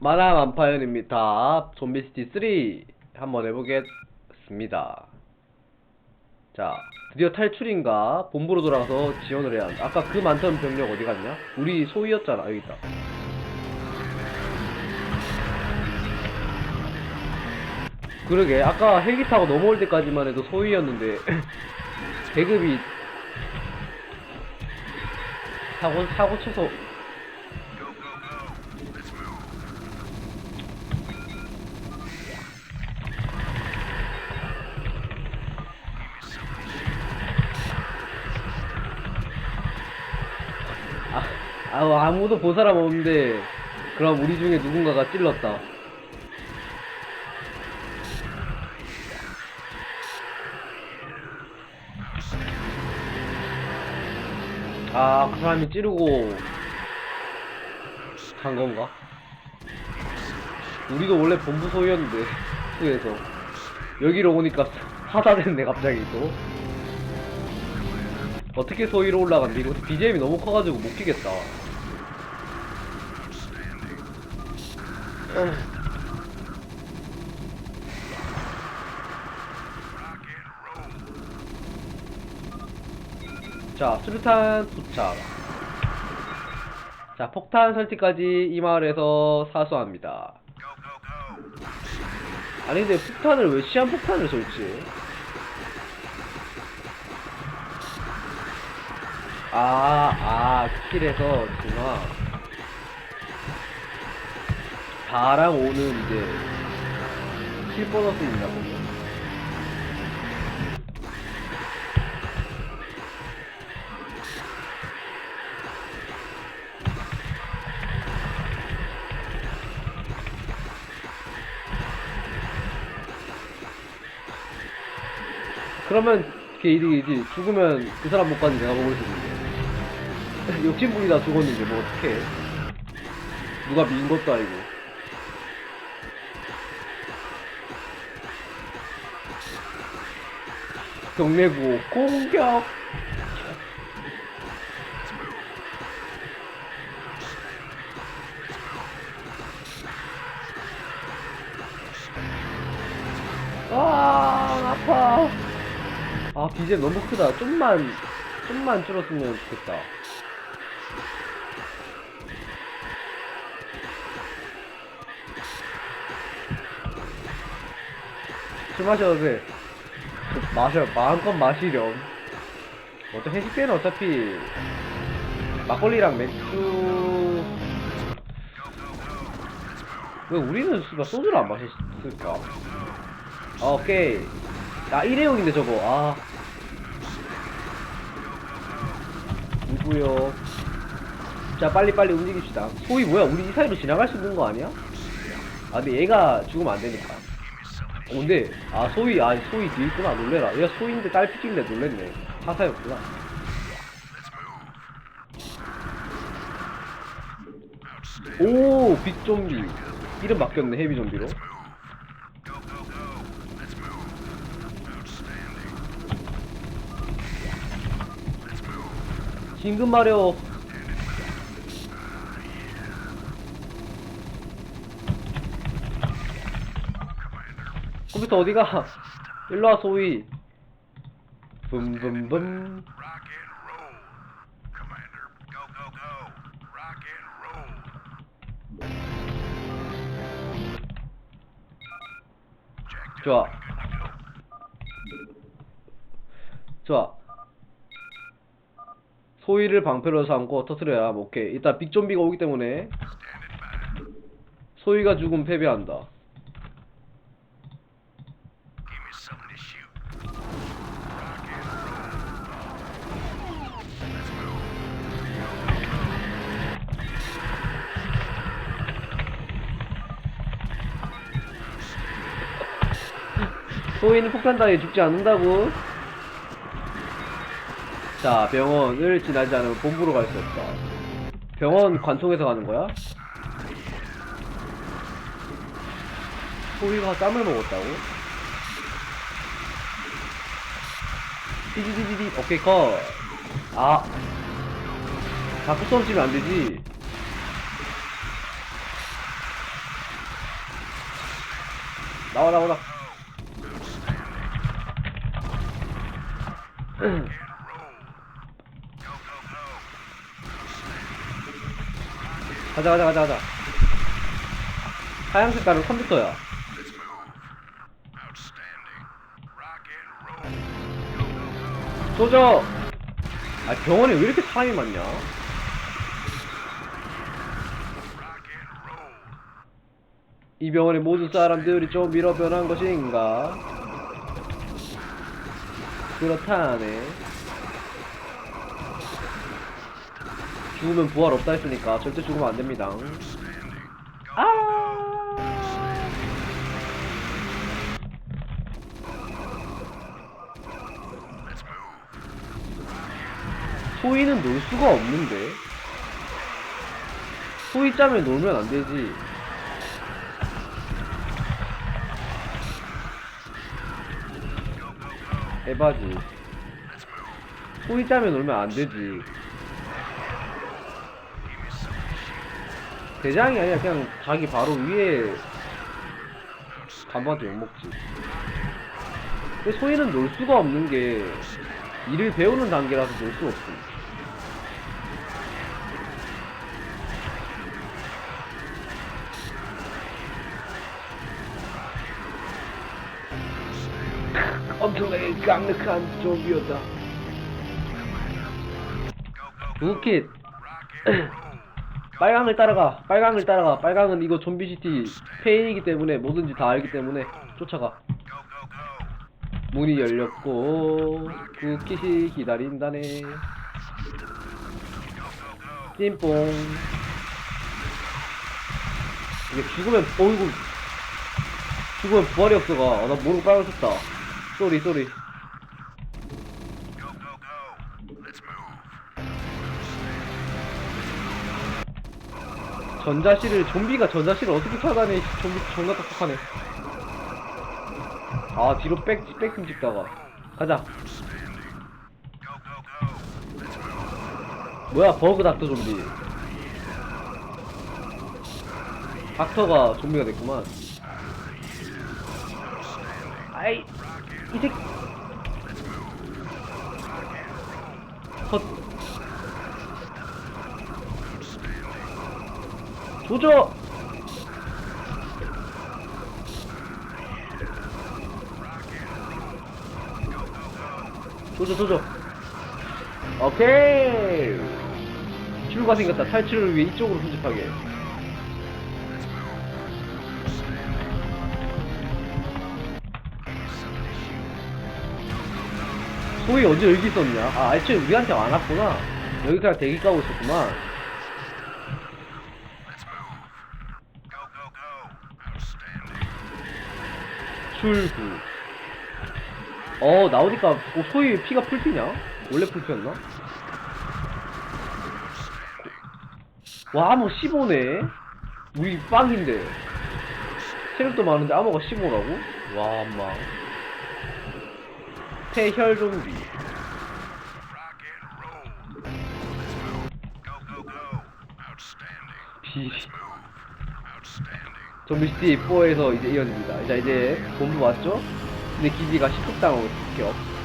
만화 만파연입니다. 좀비시티 3 한번 해보겠습니다. 자, 드디어 탈출인가? 본부로 돌아가서 지원을 해야 한다. 아까 그 많던 병력 어디 갔냐? 우리 소위였잖아. 여기 있다. 그러게, 아까 헬기 타고 넘어올 때까지만 해도 소위였는데, 계급이 사고, 사고 쳐서 아우, 아무도 본 사람 없는데, 그럼 우리 중에 누군가가 찔렀다. 아, 그 사람이 찌르고 간 건가? 우리도 원래 본부 소유였는데, 수에서. 여기로 오니까 하다됐네, 갑자기 또. 어떻게 소위로 올라간대? 이거 BGM이 너무 커가지고 못 끼겠다. 자, 수류탄 도착. 자, 폭탄 설치까지 이 마을에서 사수합니다. 아니, 근데 폭탄을 왜 시한 폭탄을 설치해? 아, 아, 킬에서 구나. 4랑 5는 이제 킬 보너스 있나 보네. 그러면 그게 이득이지. 죽으면 그 사람 못까지 내가 먹을 수 있는데. 욕심부리다 죽었는데 뭐 어떡해. 누가 민 것도 아니고. 경례구 공격! 아, 아파. 아, BGM 너무 크다. 좀만, 좀만 줄었으면 좋겠다. 술 마셔도 돼. 마셔, 마음껏 마시렴. 어떤 회식 때는 어차피 막걸리랑 맥주. 왜 우리는 씨발 소주를 안 마셨을까? 아, 오케이. 나 일회용인데 저거. 아. 누구요? 자, 빨리빨리 움직입시다. 소위 뭐야? 우리 이 사이로 지나갈 수 있는 거 아니야? 아, 근데 얘가 죽으면 안 되니까. 어, 근데, 아, 소위, 아, 소위 뒤에 있구나. 놀래라. 얘가 소위인데 딸피 찍는데 놀랬네. 하사였구나. 오, 빅좀비. 이름 바뀌었네, 헤비 좀비로. 긴급 마 려. 컴퓨터 어디가? 일로와 소위. 붐붐붐. 좋아. 좋아. 소위를 방패로 삼고 터트려야 뭐, 오케이. 일단 빅좀비가 오기 때문에 소위가 죽으면 패배한다. 소위는 폭탄 당해 죽지 않는다고. 자, 병원을 지나지 않으면 본부로 갈 수 없다. 병원 관통해서 가는 거야? 소위가 땀을 먹었다고? 띠디디디디 오케이 컷. 아. 자꾸 쏘지면 안 되지. 나와 나와 나와 가자 가자 가자 가자 하얀 색깔은 컴퓨터야. 쏘죠 아 병원에 왜 이렇게 사람이 많냐. 이 병원의 모든 사람들이 좀 밀어 변한 것인가 그렇다네. 죽으면 부활 없다 했으니까 절대 죽으면 안 됩니다. 아! 소희는 놀 수가 없는데. 소희 짬에 놀면 안 되지 에바지. 짬에 놀면 안 되지. 대장이 아니라 그냥 자기 바로 위에 간부한테 욕먹지. 소희는 놀 수가 없는 게 일을 배우는 단계라서 놀 수 없어 엄청나게 강력한 좀비였다. 우킷 빨강을 따라가 빨강을 따라가. 빨강은 이거 좀비시티 페인이기 때문에 뭐든지 다 알기 때문에 쫓아가. 문이 열렸고 쿠킷이 기다린다네. 찐뽕. 이게 죽으면 어이구. 죽으면 부활이 없어가. 아, 나 모르고 빨간 썼다 쏘리 쏘리. 전자실을 좀비가 전자실을 어떻게 찾아내 좀비 존나 똑똑하네. 아 뒤로 백 백좀 찍다가. 가자. 뭐야 버그 닥터 좀비. 닥터가 좀비가 됐구만. 아이 이 새끼 컷. 조져 조져 조져 오케이. 출구가 생겼다. 탈출을 위해 이쪽으로 수집하게 소희 언제 여기 있었냐? 아 애초에 우리한테 안 왔구나. 여기 그냥 대기 까고 있었구만. 출구. 어 나오니까 어, 소희 피가 풀피냐? 원래 풀피였나? 와 암호 15네. 우리 빵인데. 체력도 많은데 암호가 15라고? 와엄 마 폐혈 좀비. 비 좀비 시티 4에서 이제 이어집니다. 자 이제 본부 왔죠? 근데 기지가 식국당하고 있어